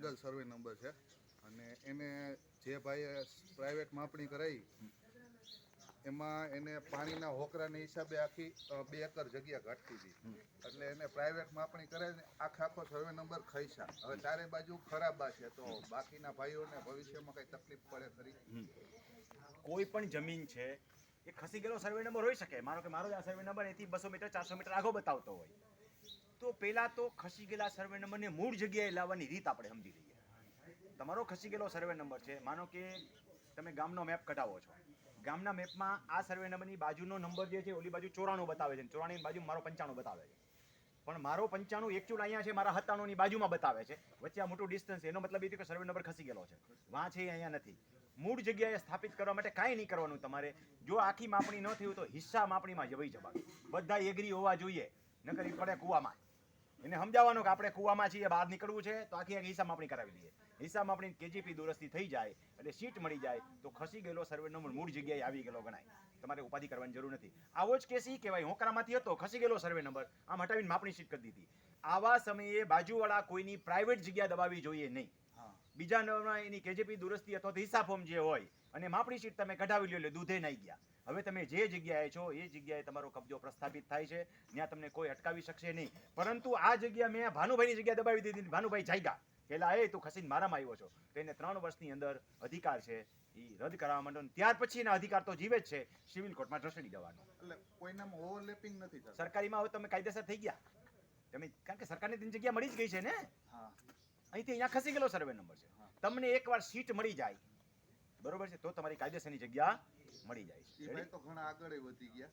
Single survey number છે. અને એને જે ભાઈએ પ્રાઇવેટ માપણી કરાવી એમાં એને પાણીના હોકરાને હિસાબે આખી બે એકર જગ્યા ઘટતી હતી એટલે એને પ્રાઇવેટ માપણી કરે ને આખા આખો સર્વે નંબર ખૈસા હવે ચારે બાજુ ખરાબ છે તો બાકીના ભાઈઓને ભવિષ્યમાં કઈ તકલીફ પડે ખરી? કોઈ પણ જમીન છે એ ખસી ગયેલો સર્વે નંબર હોઈ શકે. મારો કે મારો આ સર્વે નંબર એથી બસો મીટર ચારસો મીટર આગો બતાવતો હોય. તો પહેલાં તો ખસી ગયેલા સર્વે નંબરને મૂળ જગ્યાએ લાવવાની રીત આપણે સમજી લઈએ. તમારો ખસી ગયેલો સર્વે નંબર છે. માનો કે તમે ગામનો મેપ કઢાવો છો. ગામના મેપમાં આ સર્વે નંબરની બાજુનો નંબર જે છે, ઓલી બાજુ ચોરાણું બતાવે છે. ચોરાણીની બાજુ મારો પંચાણું બતાવે છે. પણ મારો પંચાણું એકચ્યુઅલ અહીંયા છે, મારા સત્તાણુંની બાજુમાં બતાવે છે. વચ્ચે આ મોટું ડિસ્ટન્સ એનો મતલબ એ કે સર્વે નંબર ખસી ગયેલો છે. વાં છે અહીંયા નથી. મૂળ જગ્યાએ સ્થાપિત કરવા માટે કાંઈ નહીં કરવાનું તમારે. જો આખી માપણી ન થયું તો હિસ્સા માપણીમાં જવાઈ જવાનું. બધા એગ્રી હોવા જોઈએ. નકર ઈ પડે કૂવામાં. એને સમજાવવાનું કે આપણે કૂવામાં છીએ, બહાર નીકળવું છે, તો આખી આખી હિસાબ આપણી કરાવી લઈએ હિસાબ આપણી કેજીપી દુરસ્તી થઈ જાય એટલે સીટ મળી જાય, તો ખસી ગયેલો સર્વે નંબર મૂળ જગ્યાએ આવી ગયેલો ગણાય. તમારે ઉપાધિ કરવાની જરૂર નથી. આવો જ કેસ એ કહેવાય, હોકરામાંથી હતો, ખસી ગયેલો સર્વે નંબર, આમ હટાવીને માપણી સીટ કરી દીધી. આવા સમયે બાજુવાળા કોઈની પ્રાઇવેટ જગ્યા દબાવી જોઈએ નહીં. બીજા નંબરમાં એની કેજીપી દુરસ્તી અથવા તો હિસાબ ફોર્મ જે હોય અને માપણી શીટ તમે કઢાવી લો એટલે દૂધે નહીં ગયા. હવે તમે જે જગ્યાએ છો એ જગ્યાએ તમારો કબજો પ્રસ્થાપિત થાય છે. ત્યાં તમને કોઈ અટકાવી શકશે નહીં. પરંતુ આ જગ્યા મેં ભાનુભાઈની જગ્યા દબાવી દીધી ભાનુભાઈ જાયગા. પેલા એ તું ખસીને મારામાં આવ્યો છો. તો એને ત્રણ વર્ષની અંદર અધિકાર છે એ રદ કરાવવા માંડો ત્યાર પછી એના અધિકાર તો જીવે જ છે સિવિલ કોર્ટમાં ઢસડી જવાનો એટલે કોઈનામાં ઓવરલેપિંગ નથી સરકારીમાં હવે તમે કાયદેસર થઈ ગયા. તમે કારણ કે સરકારની જગ્યા મળી જ ગઈ છે ને? હા. અહીંથી અહીંયા ખસી ગયેલો સર્વે નંબર છે. તમને એકવાર સીટ મળી જાય. બરોબર છે? તો તમારી કાયદેસરની જગ્યા મળી જાય છે. તો ઘણા આગળ વધી ગયા.